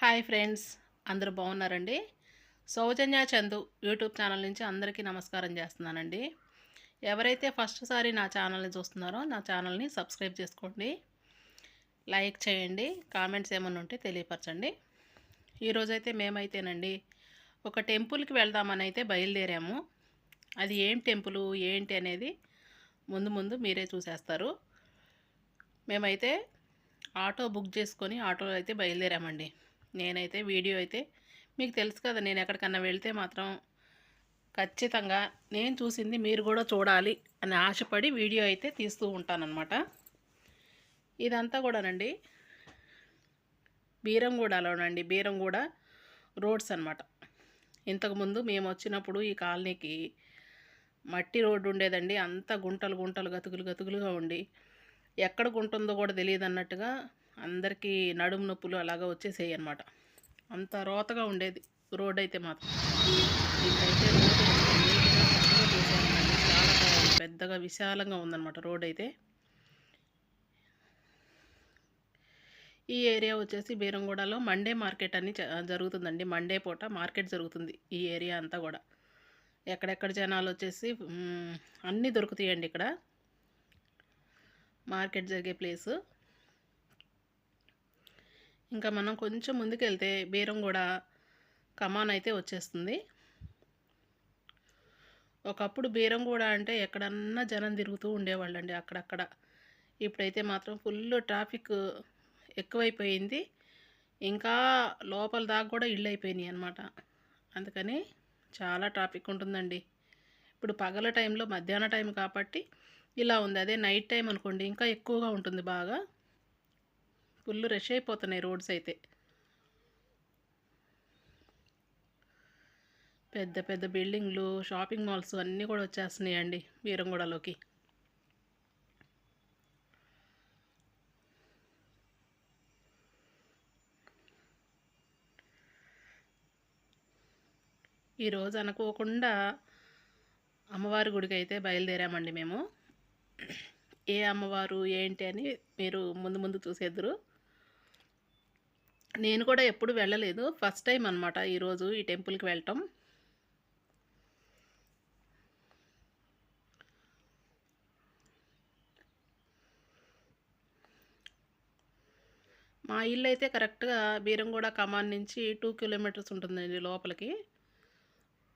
Hi friends అందరూ బాగున్నారండి? సౌజన్య Chandu YouTube channel నుంచి అందరికీ నమస్కారం చేస్తున్నానండి. ఎవరైతే ఫస్ట్ సారి నా ఛానల్ని చూస్తున్నారో నా ఛానల్ని సబ్స్క్రైబ్ చేసుకోండి. లైక్ చేయండి కామెంట్స్ ఏమైనా ఉంటే తెలియపరచండి. ఈరోజైతే మేమైతేనండి ఒక టెంపుల్కి వెళ్దామని అయితే బయలుదేరాము. అది ఏం టెంపుల్ ఏంటి అనేది ముందు ముందు మీరే చూసేస్తారు. మేమైతే ఆటో బుక్ చేసుకొని ఆటోలో అయితే బయలుదేరామండి. నేనైతే వీడియో అయితే మీకు తెలుసు కదా నేను ఎక్కడికన్నా వెళ్తే మాత్రం ఖచ్చితంగా నేను చూసింది మీరు కూడా చూడాలి అని ఆశపడి వీడియో అయితే తీస్తూ ఉంటానన్నమాట. ఇదంతా కూడానండి బీరంగూడలోనండి బీరంగూడ రోడ్స్ అనమాట ఇంతకుముందు మేము వచ్చినప్పుడు ఈ కాలనీకి మట్టి రోడ్డు ఉండేదండి అంత గుంటలు గుంటలు గతుకులు గతుకులుగా ఉండి ఎక్కడ గుంటుందో కూడా తెలియదు అన్నట్టుగా అందరికీ నడుము నొప్పులు అలాగా వచ్చేసేయి అనమాట అంత రోతగా ఉండేది. రోడ్ అయితే మాత్రం ఇప్పుడైతే చాలా పెద్దగా విశాలంగా ఉందన్నమాట రోడ్ అయితే ఈ ఏరియా వచ్చేసి బీరంగూడలో మండే మార్కెట్ అని జ- జరుగుతుందండి. మండే పూట మార్కెట్ జరుగుతుంది ఈ ఏరియా అంతా కూడా. ఎక్కడెక్కడ జనాలు వచ్చేసి అన్నీ దొరుకుతాయండి ఇక్కడ. మార్కెట్ జరిగే ప్లేసు. ఇంకా మనం కొంచెం ముందుకు వెళ్తే కూడా కమాన్ అయితే వచ్చేస్తుంది. ఒకప్పుడు బీరం కూడా అంటే ఎక్కడన్నా జనం తిరుగుతూ ఉండేవాళ్ళండి అక్కడక్కడ. ఇప్పుడైతే మాత్రం ఫుల్ ట్రాఫిక్ ఎక్కువైపోయింది. ఇంకా లోపల దాకా కూడా ఇళ్ళు అయిపోయినాయి అనమాట అందుకని చాలా ట్రాఫిక్ ఉంటుందండి. ఇప్పుడు పగల టైంలో మధ్యాహ్న టైం కాబట్టి ఇలా ఉంది. అదే నైట్ టైం అనుకోండి ఇంకా ఎక్కువగా ఉంటుంది బాగా. ఫుల్ రష్ అయిపోతున్నాయి రోడ్స్ అయితే. పెద్ద పెద్ద బిల్డింగ్లు షాపింగ్ మాల్స్ అన్నీ కూడా వచ్చేస్తున్నాయండి వీరంగూడలోకి. ఈరోజు అనుకోకుండా అమ్మవారి గుడికి అయితే బయలుదేరామండి మేము. ఏ అమ్మవారు ఏంటి అని మీరు ముందు ముందు చూసేద్దరు. నేను కూడా ఎప్పుడు వెళ్ళలేదు. ఫస్ట్ టైం అనమాట ఈరోజు ఈ టెంపుల్కి వెళ్ళటం. మా ఇల్లు అయితే కరెక్ట్గా బీరంగూడ కమాన్ నుంచి టూ కిలోమీటర్స్ ఉంటుందండి లోపలికి.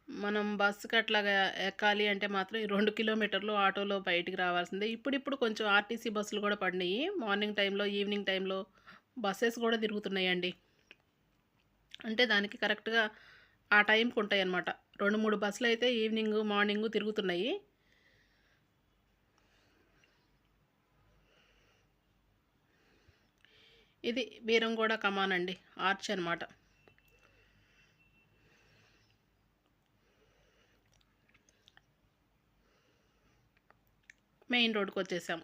మనం బస్సుకి అట్లాగా ఎక్కాలి అంటే మాత్రం ఈ రెండు కిలోమీటర్లు ఆటోలో బయటికి రావాల్సిందే. ఇప్పుడిప్పుడు కొంచెం ఆర్టీసీ బస్సులు కూడా పడినాయి. మార్నింగ్ టైంలో ఈవినింగ్ టైంలో బస్సెస్ కూడా తిరుగుతున్నాయండి. అంటే దానికి కరెక్ట్గా ఆ టైంకి ఉంటాయి అన్నమాట రెండు మూడు బస్సులు అయితే ఈవినింగ్ మార్నింగ్ తిరుగుతున్నాయి. ఇది బీరంగూడ కమాన్ అండి ఆర్చ్ అనమాట మెయిన్ రోడ్కి వచ్చేసాం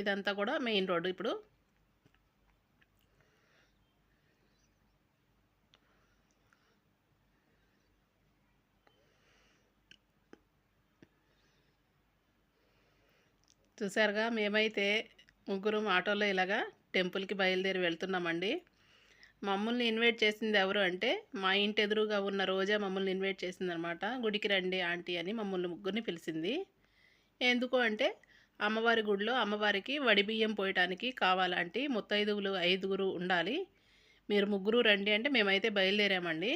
ఇదంతా కూడా మెయిన్ రోడ్ ఇప్పుడు. చూసారుగా మేమైతే ముగ్గురం ఆటోలో ఇలాగా టెంపుల్కి బయలుదేరి వెళ్తున్నామండి. మమ్మల్ని ఇన్వైట్ చేసింది ఎవరు అంటే మా ఇంటి ఎదురుగా ఉన్న రోజా మమ్మల్ని ఇన్వైట్ చేసిందనమాట. గుడికి రండి ఆంటీ అని మమ్మల్ని ముగ్గురిని పిలిచింది. ఎందుకు అంటే అమ్మవారి గుడిలో అమ్మవారికి వడి బియ్యం పోయటానికి కావాలంటే ముత్తైదువులు ఐదుగురు ఉండాలి. మీరు ముగ్గురు రండి అంటే మేమైతే బయలుదేరామండి.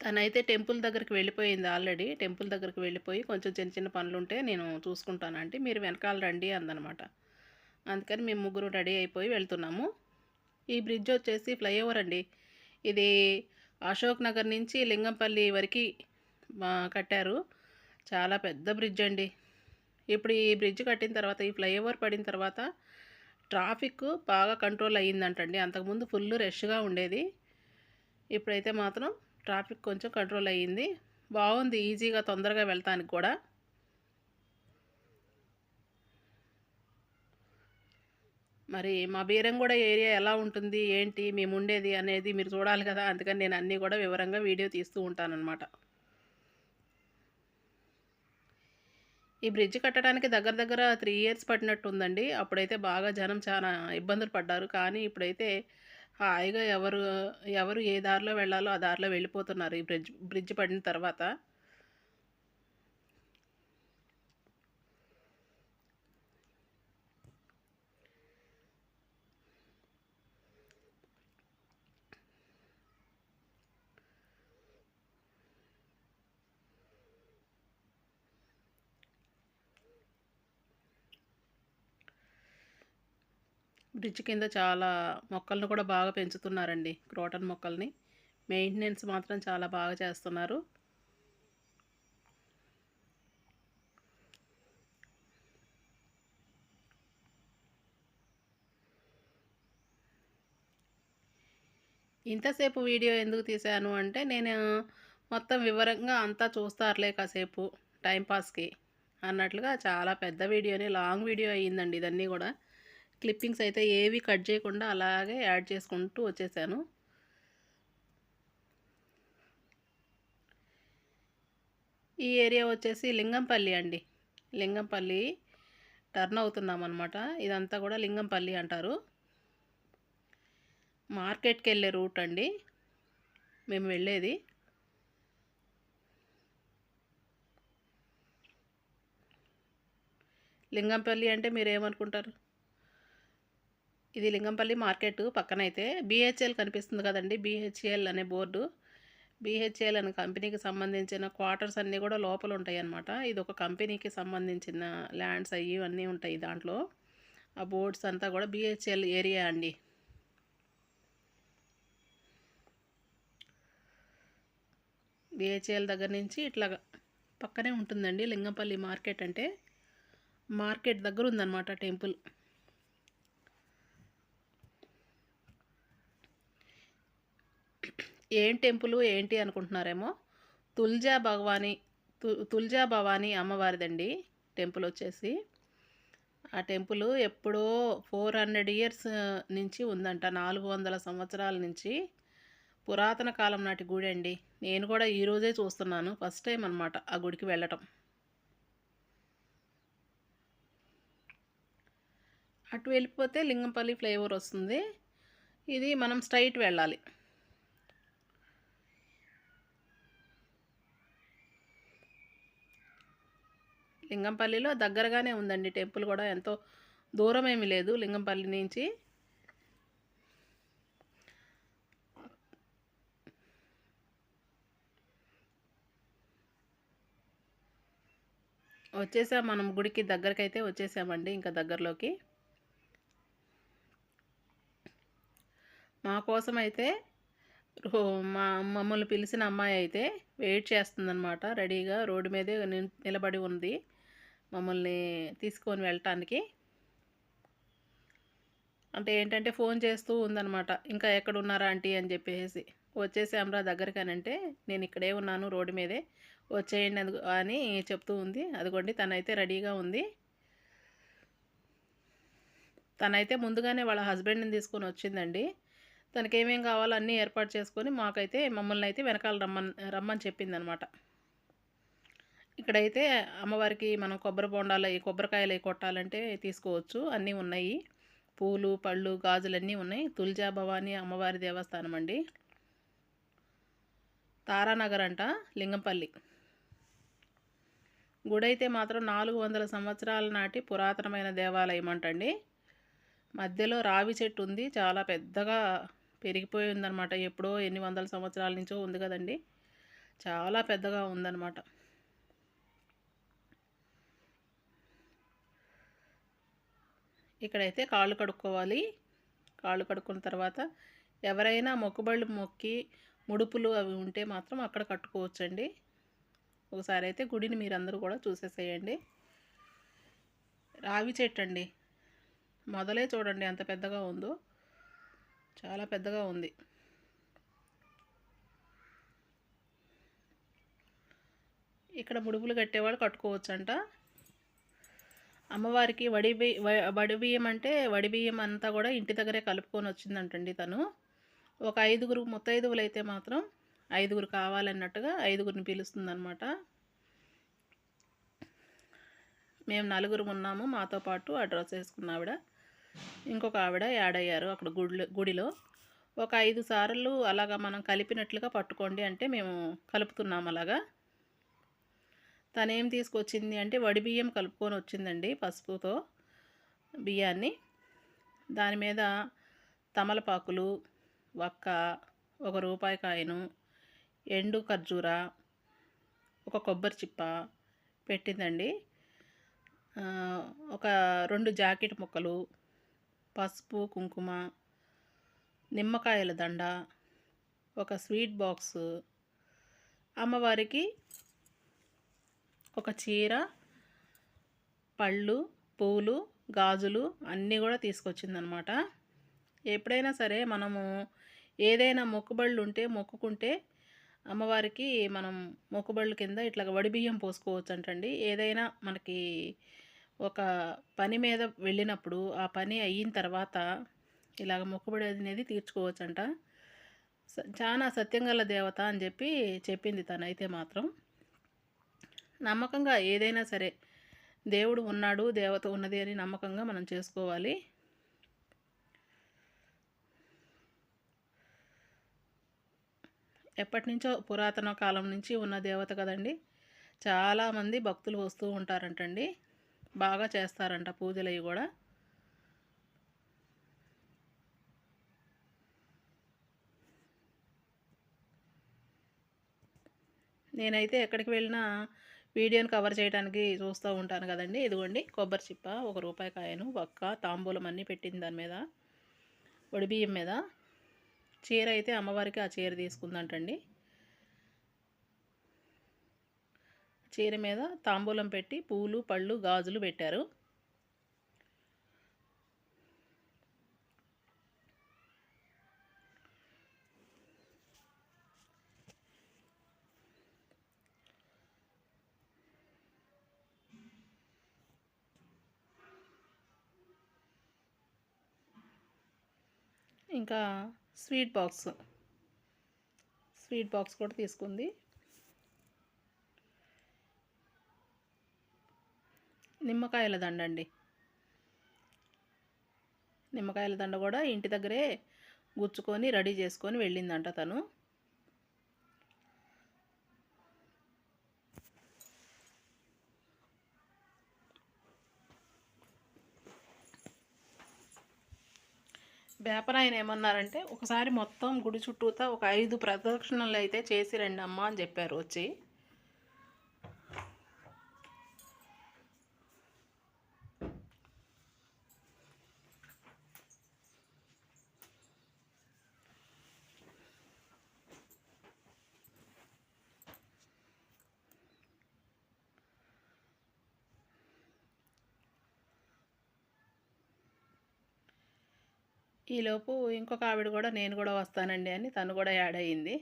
తనైతే టెంపుల్ దగ్గరికి వెళ్ళిపోయింది ఆల్రెడీ. టెంపుల్ దగ్గరికి వెళ్ళిపోయి కొంచెం చిన్న చిన్న పనులు ఉంటే నేను చూసుకుంటానంటే మీరు వెనకాల రండి అందనమాట. అందుకని మేము ముగ్గురు రెడీ అయిపోయి వెళ్తున్నాము. ఈ బ్రిడ్జ్ వచ్చేసి ఫ్లైఓవర్ అండి. ఇది అశోక్ నగర్ నుంచి లింగంపల్లి వరకు కట్టారు. చాలా పెద్ద బ్రిడ్జ్ అండి. ఇప్పుడు ఈ బ్రిడ్జ్ కట్టిన తర్వాత ఈ ఫ్లైఓవర్ పడిన తర్వాత ట్రాఫిక్ బాగా కంట్రోల్ అయ్యిందంటండి. అంతకుముందు ఫుల్ రష్గా ఉండేది. ఇప్పుడైతే మాత్రం ట్రాఫిక్ కొంచెం కంట్రోల్ అయ్యింది. బాగుంది ఈజీగా తొందరగా వెళ్తానికి కూడా. మరి మా బీరంగూడ ఏరియా ఎలా ఉంటుంది ఏంటి మేము ఉండేది అనేది మీరు చూడాలి కదా అందుకని నేను అన్నీ కూడా వివరంగా వీడియో తీస్తూ ఉంటానన్నమాట. ఈ బ్రిడ్జ్ కట్టడానికి దగ్గర దగ్గర త్రీ ఇయర్స్ పట్టినట్టు ఉందండి అప్పుడైతే బాగా జనం చాలా ఇబ్బందులు పడ్డారు. కానీ ఇప్పుడైతే హాయిగా ఎవరు ఎవరు ఏ దారిలో వెళ్ళాలో ఆ దారిలో వెళ్ళిపోతున్నారు ఈ బ్రిడ్జ్ బ్రిడ్జ్ పడిన తర్వాత. బ్రిడ్జ్ కింద చాలా మొక్కలను కూడా బాగా పెంచుతున్నారండి క్రోటన్ మొక్కల్ని. మెయింటెనెన్స్ మాత్రం చాలా బాగా చేస్తున్నారు. ఇంతసేపు వీడియో ఎందుకు తీశాను అంటే నేను మొత్తం వివరంగా అంతా చూస్తారులే కాసేపు టైంపాస్కి అన్నట్లుగా చాలా పెద్ద వీడియోని లాంగ్ వీడియో అయ్యిందండి ఇదన్నీ కూడా. క్లిప్పింగ్స్ అయితే ఏవి కట్ చేయకుండా అలాగే యాడ్ చేసుకుంటూ వచ్చేసాను. ఈ ఏరియా వచ్చేసి లింగంపల్లి అండి. లింగంపల్లి టర్న్ అవుతున్నాం అనమాట ఇదంతా కూడా లింగంపల్లి అంటారు. మార్కెట్కి వెళ్ళే రూట్ అండి. మేము వెళ్ళేది. లింగంపల్లి అంటే మీరు ఏమనుకుంటారు? ఇది లింగంపల్లి మార్కెట్ పక్కన అయితే బీహెచ్ఎల్ కనిపిస్తుంది కదండి బీహెచ్ఎల్ అనే బోర్డు. బీహెచ్ఎల్ అనే కంపెనీకి సంబంధించిన క్వార్టర్స్ అన్నీ కూడా లోపల ఉంటాయి అన్నమాట ఇది ఒక కంపెనీకి సంబంధించిన ల్యాండ్స్ అవి అన్నీ ఉంటాయి దాంట్లో. ఆ బోర్డ్స్ అంతా కూడా బీహెచ్ఎల్ ఏరియా అండి. బిహెచ్ఎల్ దగ్గర నుంచి ఇట్లా పక్కనే ఉంటుందండి లింగంపల్లి మార్కెట్ అంటే. మార్కెట్ దగ్గర ఉందన్నమాట టెంపుల్. ఏం టెంపుల్ ఏంటి అనుకుంటున్నారేమో? తుల్జా భగవాని తు తుల్జా భవానీ అమ్మవారిదండి టెంపుల్ వచ్చేసి. ఆ టెంపుల్ ఎప్పుడో ఫోర్ హండ్రెడ్ ఇయర్స్ నుంచి ఉందంట. నాలుగు వందల సంవత్సరాల నుంచి పురాతన కాలం నాటి గుడి అండి. నేను కూడా ఈరోజే చూస్తున్నాను. ఫస్ట్ టైం అనమాట ఆ గుడికి వెళ్ళటం. అటు వెళ్ళిపోతే లింగంపల్లి ఫ్లైఓవర్ వస్తుంది. ఇది మనం స్ట్రైట్ వెళ్ళాలి. లింగంపల్లిలో దగ్గరగానే ఉందండి టెంపుల్ కూడా ఎంతో దూరం ఏమీ లేదు లింగంపల్లి నుంచి. వచ్చేసాం మనం గుడికి దగ్గరకైతే వచ్చేసామండి ఇంకా దగ్గరలోకి. మా కోసం అయితే మా మమ్మల్ని పిలిచిన అమ్మాయి అయితే వెయిట్ చేస్తుందన్నమాట రెడీగా రోడ్డు మీదే నిలబడి ఉంది. మమ్మల్ని తీసుకొని వెళ్ళటానికి. అంటే ఏంటంటే ఫోన్ చేస్తూ ఉందనమాట ఇంకా ఎక్కడ ఉన్నారా ఆంటీ? అని చెప్పేసి. వచ్చేసాంరా దగ్గరికి నేను ఇక్కడే ఉన్నాను రోడ్డు మీదే. వచ్చేయండి అది అని చెప్తూ ఉంది. అదిగోండి తనైతే రెడీగా ఉంది. తనైతే ముందుగానే వాళ్ళ హస్బెండ్ని తీసుకొని వచ్చిందండి. తనకి కావాలో అన్నీ ఏర్పాటు చేసుకొని మాకైతే మమ్మల్ని అయితే వెనకాల రమ్మని రమ్మని చెప్పిందనమాట ఇక్కడైతే అమ్మవారికి మనం కొబ్బరి బొండాలు అవి కొబ్బరికాయలు అవి కొట్టాలంటే తీసుకోవచ్చు. అన్నీ ఉన్నాయి. పూలు పళ్ళు గాజులు అన్నీ ఉన్నాయి. తుల్జా భవాని అమ్మవారి దేవస్థానం అండి. తారానగర్ అంట లింగంపల్లి. గుడైతే మాత్రం నాలుగు వందల సంవత్సరాల నాటి పురాతనమైన దేవాలయం అంటండి. మధ్యలో రావి చెట్టు ఉంది. చాలా పెద్దగా పెరిగిపోయి ఉందన్నమాట. ఎప్పుడో ఎన్ని వందల సంవత్సరాల నుంచో ఉంది కదండి. చాలా పెద్దగా ఉందన్నమాట. ఇక్కడైతే కాళ్ళు కడుక్కోవాలి. కాళ్ళు కడుక్కున్న తర్వాత ఎవరైనా మొక్కుబళ్ళు మొక్కి ముడుపులు అవి ఉంటే మాత్రం అక్కడ కట్టుకోవచ్చండి. ఒకసారి అయితే గుడిని మీరందరూ కూడా చూసేసేయండి. రావి చెట్టు అండి మొదలే చూడండి ఎంత పెద్దగా ఉందో. చాలా పెద్దగా ఉంది. ఇక్కడ ముడుపులు కట్టేవాళ్ళు కట్టుకోవచ్చంట. అమ్మవారికి వడి బియ్య వ- వడి బియ్యం అంటే వడి బియ్యం అంతా కూడా ఇంటి దగ్గరే కలుపుకొని వచ్చిందంటండి తను. ఒక ఐదుగురు ముత్తైదువులు అయితే మాత్రం ఐదుగురు కావాలన్నట్టుగా ఐదుగురిని పిలుస్తుందనమాట మేము నలుగురు ఉన్నాము మాతో పాటు ఆ డ్రెస్ వేసుకున్న ఆవిడ. ఇంకొక ఆవిడ యాడ్ అయ్యారు అక్కడ గుడిలో గుడిలో. ఒక ఐదు సార్లు అలాగా మనం కలిపినట్లుగా పట్టుకోండి అంటే మేము కలుపుతున్నాం అలాగా. తనేం తీసుకొచ్చింది అంటే వడి బియ్యం కలుపుకొని వచ్చిందండి పసుపుతో బియ్యాన్ని. దాని మీద తమలపాకులు వక్క ఒక రూపాయి కాయను ఎండు ఖర్జూర ఒక కొబ్బరి చిప్ప పెట్టిందండి. ఒక రెండు జాకెట్ ముక్కలు పసుపు కుంకుమ నిమ్మకాయల దండ ఒక స్వీట్ బాక్స్. అమ్మవారికి ఒక చీర పళ్ళు పూలు గాజులు అన్నీ కూడా తీసుకొచ్చిందనమాట. ఎప్పుడైనా సరే మనము ఏదైనా మొక్కుబళ్ళు ఉంటే మొక్కుకుంటే అమ్మవారికి మనం మొక్కుబళ్ళు కింద ఇట్లా వడి బియ్యం పోసుకోవచ్చు అంటండి ఏదైనా మనకి ఒక పని మీద వెళ్ళినప్పుడు ఆ పని అయిన తర్వాత ఇలాగ మొక్కుబడి అనేది తీర్చుకోవచ్చంట. స- చాలా సత్యంగల దేవత అని చెప్పి చెప్పింది తనైతే మాత్రం. నమ్మకంగా ఏదైనా సరే దేవుడు ఉన్నాడు దేవత ఉన్నది అని నమ్మకంగా మనం చేసుకోవాలి. ఎప్పటి నుంచో పురాతన కాలం నుంచి ఉన్న దేవత కదండి. చాలామంది భక్తులు వస్తూ ఉంటారంటండి. బాగా చేస్తారంట పూజలు అవి కూడా. నేనైతే ఎక్కడికి వెళ్ళినా వీడియోని కవర్ చేయడానికి చూస్తూ ఉంటాను కదండి. ఇదిగోండి కొబ్బరి చిప్ప ఒక రూపాయి కాయను ఒక్క తాంబూలం అన్నీ పెట్టింది దాని మీద. బియ్యం మీద. చీర అయితే అమ్మవారికి ఆ చీర తీసుకుందంటండి. చీర మీద తాంబూలం పెట్టి పూలు పళ్ళు గాజులు పెట్టారు. ఇంకా స్వీట్ బాక్స్. స్వీట్ బాక్స్ కూడా తీసుకుంది. నిమ్మకాయల దండ అండి. నిమ్మకాయల దండ కూడా ఇంటి దగ్గరే గుచ్చుకొని రెడీ చేసుకొని వెళ్ళిందంట తను. వేపరాయన ఏమన్నారంటే ఒకసారి మొత్తం గుడి చుట్టూతా ఒక ఐదు ప్రదక్షిణలు అయితే చేసి రండి అమ్మ అని చెప్పారు వచ్చి. ఈలోపు ఇంకొక ఆవిడ కూడా నేను కూడా వస్తానండి అని తను కూడా యాడ్ అయ్యింది.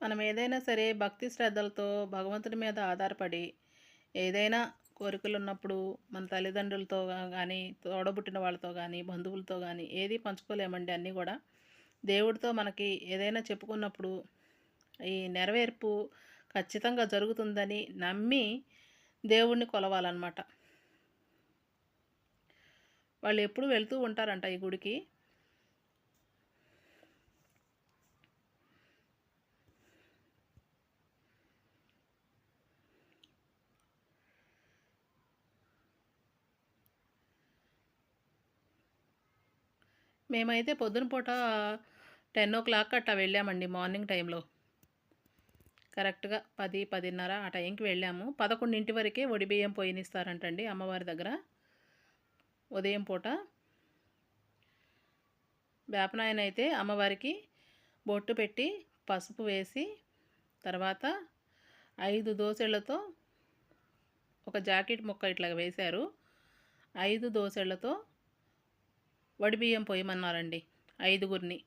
మనం ఏదైనా సరే భక్తి శ్రద్ధలతో భగవంతుడి మీద ఆధారపడి ఏదైనా కోరికలు ఉన్నప్పుడు మన తల్లిదండ్రులతో కానీ తోడబుట్టిన వాళ్ళతో కానీ బంధువులతో కానీ ఏది పంచుకోలేమండి అన్నీ కూడా. దేవుడితో మనకి ఏదైనా చెప్పుకున్నప్పుడు ఈ నెరవేర్పు ఖచ్చితంగా జరుగుతుందని నమ్మి దేవుణ్ణి కొలవాలన్నమాట. వాళ్ళు ఎప్పుడు వెళ్తూ ఉంటారంట ఈ గుడికి. మేమైతే పొద్దున పూట టెన్ ఓ క్లాక్ అట్లా వెళ్ళామండి మార్నింగ్ టైంలో. కరెక్ట్గా పది పదిన్నర ఆ టైంకి వెళ్ళాము. పదకొండింటి వరకే ఒడిబియ్యం పోయినిస్తారంటండి అమ్మవారి దగ్గర. ఉదయం పూట వేపనాయన అయితే అమ్మవారికి బొట్టు పెట్టి పసుపు వేసి తర్వాత ఐదు దోశలతో ఒక జాకెట్ ముక్క ఇట్లా వేశారు. ఐదు దోశలతో వడిబియ్యం పోయమన్నారండి ఐదుగురిని.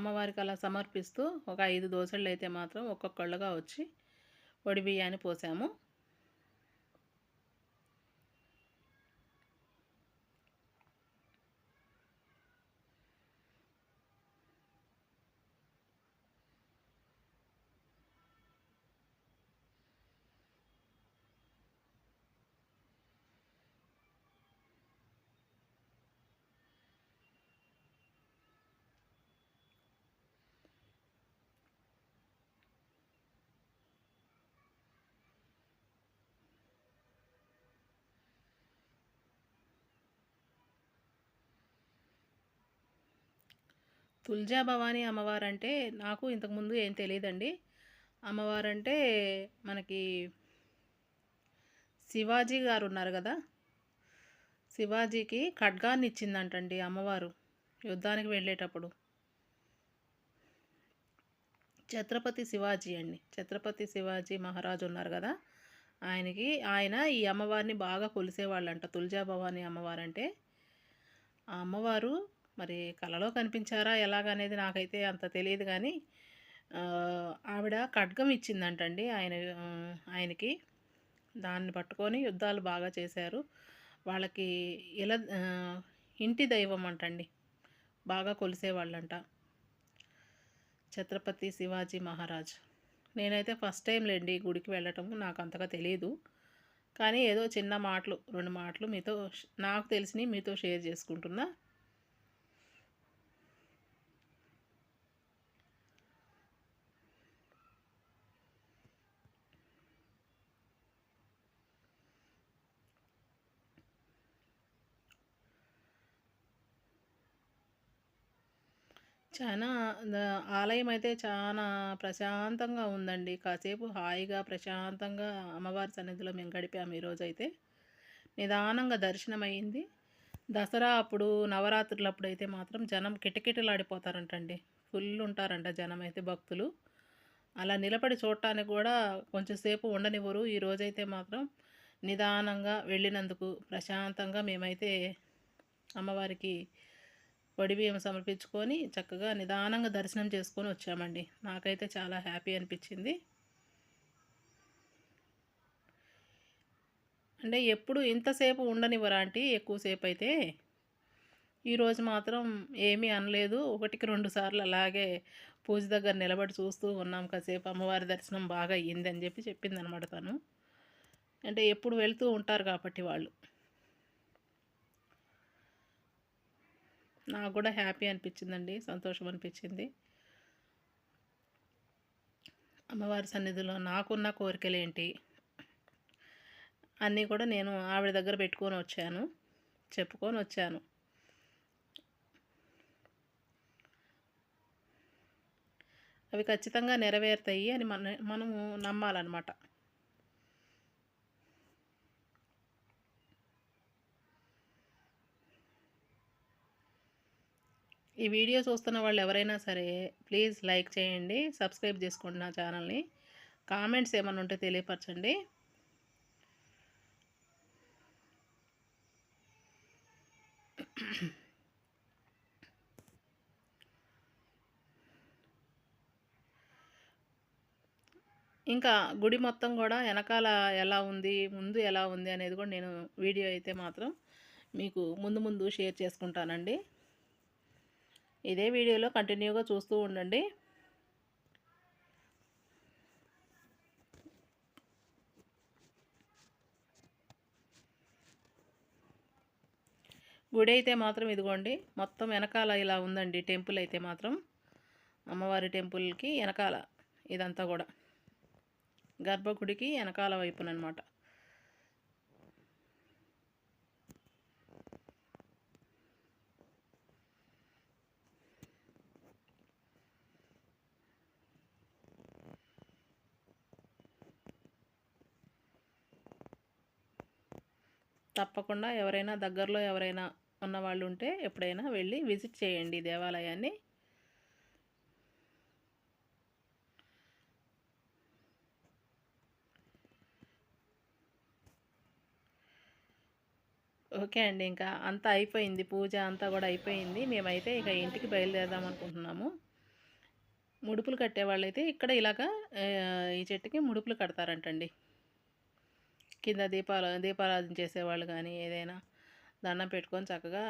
అమ్మవారికి అలా సమర్పిస్తూ ఒక ఐదు దోశలు అయితే మాత్రం ఒక్కొక్కళ్ళుగా వచ్చి వడి బియ్యాన్ని పోసాము. తుల్జా భవానీ అమ్మవారు అంటే నాకు ఇంతకుముందు ఏం తెలియదండి అమ్మవారంటే మనకి శివాజీ గారు ఉన్నారు కదా. శివాజీకి ఖడ్గాన్ని ఇచ్చిందంటండి అమ్మవారు యుద్ధానికి వెళ్ళేటప్పుడు. ఛత్రపతి శివాజీ అండి. ఛత్రపతి శివాజీ మహారాజు ఉన్నారు కదా. ఆయనకి ఆయన ఈ అమ్మవారిని బాగా కొలిసేవాళ్ళంట. తుల్జా భవానీ అమ్మవారంటే ఆ అమ్మవారు మరి కలలో కనిపించారా? ఎలాగనేది నాకైతే అంత తెలియదు కానీ ఆవిడ ఖడ్గం ఇచ్చిందంటండి ఆయన ఆయనకి. దాన్ని పట్టుకొని యుద్ధాలు బాగా చేశారు. వాళ్ళకి ఇలా ఇంటి దైవం అంటండి. బాగా కొలిసేవాళ్ళంట. ఛత్రపతి శివాజీ మహారాజ్. నేనైతే ఫస్ట్ టైం లేండి గుడికి వెళ్ళటం నాకు అంతగా తెలియదు కానీ ఏదో చిన్న మాటలు రెండు మాటలు మీతో నాకు తెలిసినవి మీతో షేర్ చేసుకుంటున్నా. చాలా ఆలయం అయితే చాలా ప్రశాంతంగా ఉందండి. కాసేపు హాయిగా ప్రశాంతంగా అమ్మవారి సన్నిధిలో మేము గడిపాము ఈరోజైతే. నిదానంగా దర్శనం అయింది దసరా అప్పుడు నవరాత్రులు అప్పుడు అయితే మాత్రం జనం కిటకిటలాడిపోతారంటండి. ఫుల్ ఉంటారంట జనం అయితే భక్తులు. అలా నిలబడి చూడటానికి కూడా కొంచెంసేపు ఉండనివ్వరు. ఈరోజైతే మాత్రం నిదానంగా వెళ్ళినందుకు ప్రశాంతంగా మేమైతే అమ్మవారికి పొడి బియ్యం సమర్పించుకొని చక్కగా నిదానంగా దర్శనం చేసుకొని వచ్చామండి. నాకైతే చాలా హ్యాపీ అనిపించింది. అంటే ఎప్పుడు ఇంతసేపు ఉండనివ్వరా అంటే ఎక్కువసేపు అయితే ఈరోజు మాత్రం ఏమీ అనలేదు. ఒకటికి రెండు సార్లు అలాగే పూజ దగ్గర నిలబడి చూస్తూ ఉన్నాం. కాసేపు అమ్మవారి దర్శనం బాగా అయ్యింది అని చెప్పి చెప్పిందనమాట తను. అంటే ఎప్పుడు వెళ్తూ ఉంటారు కాబట్టి వాళ్ళు. నాకు కూడా హ్యాపీ అనిపించిందండి సంతోషం అనిపించింది. అమ్మవారి సన్నిధిలో నాకున్న కోరికలు ఏంటి అన్నీ కూడా నేను ఆవిడ దగ్గర పెట్టుకొని వచ్చాను చెప్పుకొని వచ్చాను. అవి ఖచ్చితంగా నెరవేరుతాయి అని మన మనము నమ్మాలన్నమాట. ఈ వీడియో చూస్తున్న వాళ్ళు ఎవరైనా సరే ప్లీజ్ లైక్ చేయండి సబ్స్క్రైబ్ చేసుకోండి నా ఛానల్ని. కామెంట్స్ ఏమైనా ఉంటే తెలియపరచండి. ఇంకా గుడి మొత్తం కూడా వెనకాల ఎలా ఉంది ముందు ఎలా ఉంది అనేది కూడా నేను వీడియో అయితే మాత్రం మీకు ముందు ముందు షేర్ చేసుకుంటానండి. ఇదే వీడియోలో కంటిన్యూగా చూస్తూ ఉండండి. గుడి అయితే మాత్రం ఇదిగోండి మొత్తం వెనకాల ఇలా ఉందండి టెంపుల్ అయితే మాత్రం. అమ్మవారి టెంపుల్కి వెనకాల ఇదంతా కూడా. గర్భగుడికి వెనకాల వైపునమాట తప్పకుండా ఎవరైనా దగ్గరలో ఎవరైనా ఉన్న వాళ్ళు ఉంటే ఎప్పుడైనా వెళ్ళి విజిట్ చేయండి దేవాలయాన్ని. ఓకే అండి ఇంకా అంతా అయిపోయింది. పూజ అంతా కూడా అయిపోయింది. మేమైతే ఇక ఇంటికి బయలుదేరదాం అనుకుంటున్నాము. ముడుపులు కట్టేవాళ్ళైతే ఇక్కడ ఇలాగా ఈ చెట్టుకి ముడుపులు కడతారంటండి. కింద దీపాలు దీపారాధన చేసేవాళ్ళు కానీ ఏదైనా దండం పెట్టుకొని చక్కగా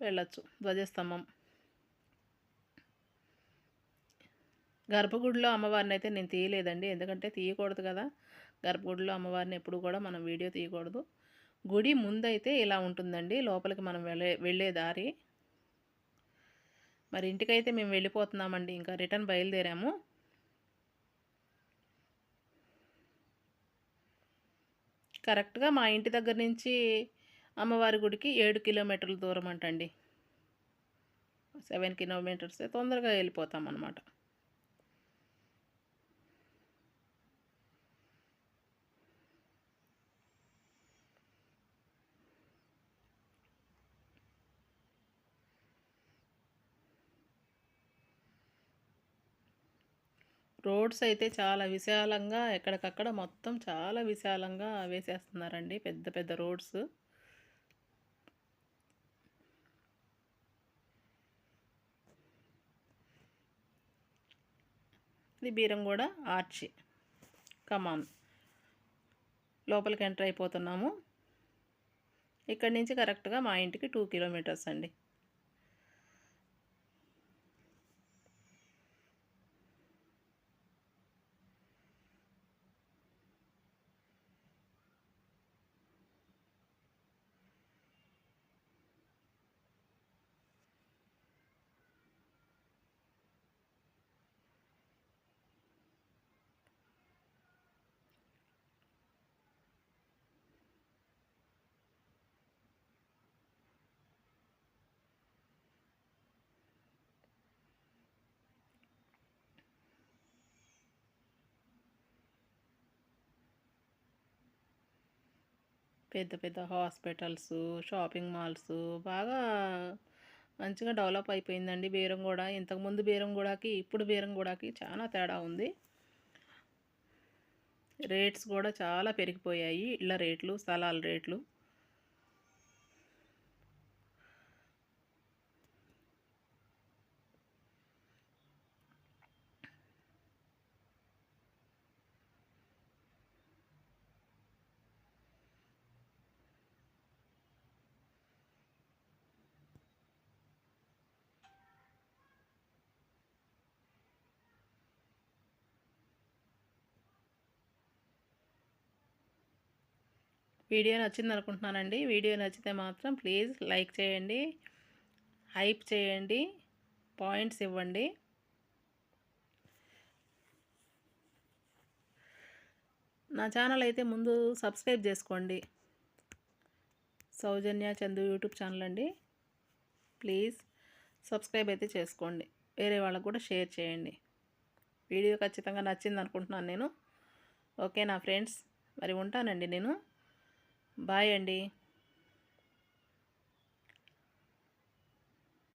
వెళ్ళొచ్చు. ధ్వజస్తంభం. గర్భగుడిలో అమ్మవారిని అయితే నేను తీయలేదండి. ఎందుకంటే తీయకూడదు కదా. గర్భగుడిలో అమ్మవారిని ఎప్పుడు కూడా మనం వీడియో తీయకూడదు. గుడి ముందైతే ఇలా ఉంటుందండి. లోపలికి మనం వెళ్ళే వెళ్ళే దారి. మరి ఇంటికైతే మేము వెళ్ళిపోతున్నామండి. ఇంకా రిటర్న్ బయలుదేరాము. కరెక్ట్గా మా ఇంటి దగ్గర నుంచి అమ్మవారి గుడికి ఏడు కిలోమీటర్ల దూరం అంటండి. సెవెన్ కిలోమీటర్స్ తొందరగా వెళ్ళిపోతాం అన్నమాట రోడ్స్ అయితే చాలా విశాలంగా ఎక్కడికక్కడ మొత్తం చాలా విశాలంగా వేసేస్తున్నారండి పెద్ద పెద్ద రోడ్స్. ఇది బీరంగూడ ఆర్చి. కమాన్ లోపలికి ఎంటర్ అయిపోతున్నాము. ఇక్కడి నుంచి కరెక్ట్గా మా ఇంటికి టూ కిలోమీటర్స్ అండి. పెద్ద పెద్ద హాస్పిటల్స్ షాపింగ్ మాల్స్ బాగా మంచిగా డెవలప్ అయిపోయిందండి బీరంగూడ ఇంతకుముందు బీరంగూడకి ఇప్పుడు బీరంగూడకి చాలా తేడా ఉంది. రేట్స్ కూడా చాలా పెరిగిపోయాయి. ఇళ్ళ రేట్లు స్థలాల రేట్లు. వీడియో నచ్చింది అనుకుంటున్నానండి. వీడియో నచ్చితే మాత్రం ప్లీజ్ లైక్ చేయండి. హైప్ చేయండి. పాయింట్స్ ఇవ్వండి. నా ఛానల్ అయితే ముందు సబ్స్క్రైబ్ చేసుకోండి. సౌజన్య చందు యూట్యూబ్ ఛానల్ అండి. ప్లీజ్ సబ్స్క్రైబ్ అయితే చేసుకోండి. వేరే వాళ్ళకు కూడా షేర్ చేయండి. వీడియో ఖచ్చితంగా నచ్చింది అనుకుంటున్నాను నేను. ఓకే నా ఫ్రెండ్స్ మరి ఉంటానండి నేను. బాయ్ అండి.